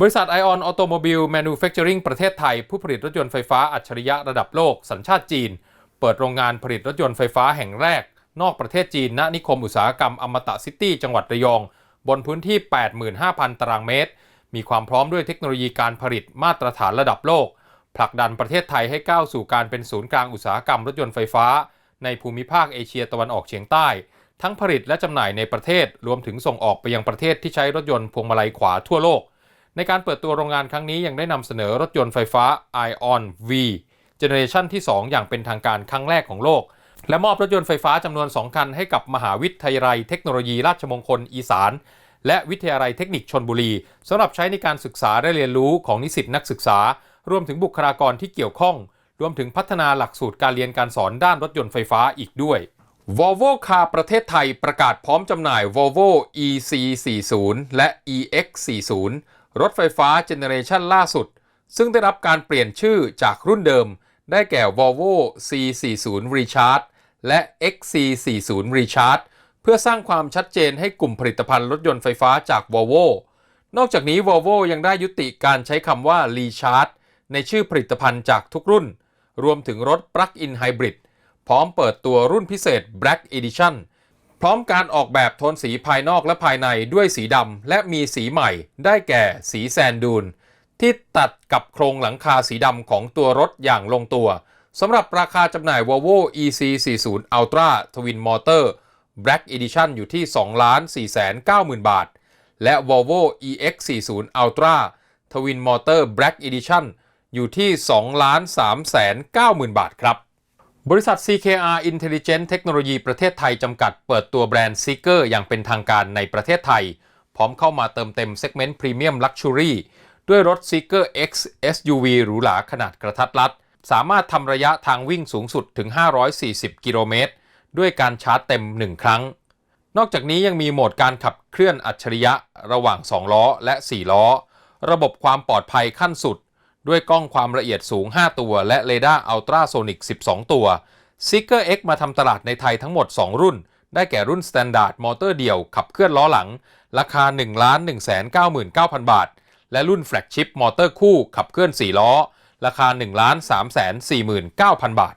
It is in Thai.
บริษัท Ion Automobile Manufacturing ประเทศไทย ผู้ผลิตรถยนต์ไฟฟ้าอัจฉริยะระดับโลก สัญชาติจีน เปิดโรงงานผลิตรถยนต์ไฟฟ้าแห่งแรก นอกประเทศจีนณนิคมอุตสาหกรรมอมตะซิตี้จังหวัดระยอง บนพื้นที่ 85,000 ตารางเมตร มีความพร้อมด้วยเทคโนโลยีการผลิตมาตรฐานระดับโลก ผลักดันประเทศไทยให้ก้าวสู่การเป็นศูนย์กลางอุตสาหกรรมรถยนต์ไฟฟ้า ในภูมิภาคเอเชียตะวันออกเฉียงใต้ ทั้งผลิตและจำหน่ายในประเทศรวมถึงส่งออกไปยังประเทศที่ใช้รถยนต์พวงมาลัยขวาทั่วโลก ในการเปิดตัวโรงงานครั้งนี้ยังได้นำเสนอรถยนต์ไฟฟ้า Ion V เจเนอเรชันที่ 2 อย่างเป็นทางการครั้งแรกของโลก และมอบรถยนต์ไฟฟ้าจำนวน 2 คันให้กับมหาวิทยาลัยเทคโนโลยีราชมงคลอีสาน และวิทยาลัยเทคนิคชนบุรีสำหรับใช้ในการศึกษาและเรียนรู้ของนิสิตนักศึกษา รวมถึงบุคลากรที่เกี่ยวข้อง รวมถึงพัฒนาหลักสูตรการเรียนการสอนด้านรถยนต์ไฟฟ้าอีกด้วย Volvo Car ประเทศไทยประกาศพร้อมจำหน่าย Volvo EC40 และ EX40 รถไฟฟ้าเจเนเรชันล่าสุด ซึ่งได้รับการเปลี่ยนชื่อจากรุ่นเดิม ได้แก่ Volvo C40 Recharge และ XC40 Recharge เพื่อสร้างความชัดเจนให้กลุ่มผลิตภัณฑ์รถยนต์ไฟฟ้าจาก Volvo นอกจากนี้ Volvo ยังได้ยุติการใช้คำว่า Recharge ในชื่อผลิตภัณฑ์จากทุกรุ่น รวมถึงรถ Plug-in Hybrid พร้อมเปิดตัวรุ่นพิเศษ Black Edition พร้อมการออกแบบโทนสีภายนอกและภายในด้วยสีดำและมีสีใหม่ ได้แก่สีแซนดูน ที่ตัดกับโครงหลังคาสีดำของตัวรถอย่างลงตัวสำหรับราคาจำหน่าย Volvo EC40 Ultra Twin Motor Black Edition อยู่ที่ 2,490,000 บาท และ Volvo EX40 Ultra Twin Motor Black Edition อยู่ที่ 2,390,000 บาทครับ บริษัท CKR Intelligent Technology ประเทศไทยจำกัดเปิดตัวแบรนด์ Seeker อย่างเป็นทางการในประเทศไทย พร้อมเข้ามาเติมเต็มเซกเมนต์ Premium Luxury ด้วยรถ Seeker X SUV หรูหราขนาดกระทัดรัด สามารถทำระยะทางวิ่งสูงสุดถึง 540 กิโลเมตร ด้วยการชาร์จเต็ม 1 ครั้ง นอกจากนี้ยังมีโหมดการขับเคลื่อนอัจฉริยะระหว่าง 2 ล้อและ 4 ล้อ ระบบความปลอดภัยขั้นสุด ด้วยกล้องความละเอียดสูง 5 ตัว และเรดาร์อัลตราโซนิก 12 ตัว Seeker X มาทำตลาดในไทยทั้งหมด 2 รุ่น ได้แก่รุ่น Standard มอเตอร์เดี่ยว ขับเคลื่อนล้อหลัง ราคา 1 1 9 9 0 0 0 บาท และรุ่น Flagship มอเตอร์คู่ ขับเคลื่อน 4 ล้อ ราคา 1 3 4 9 0 0 0 บาท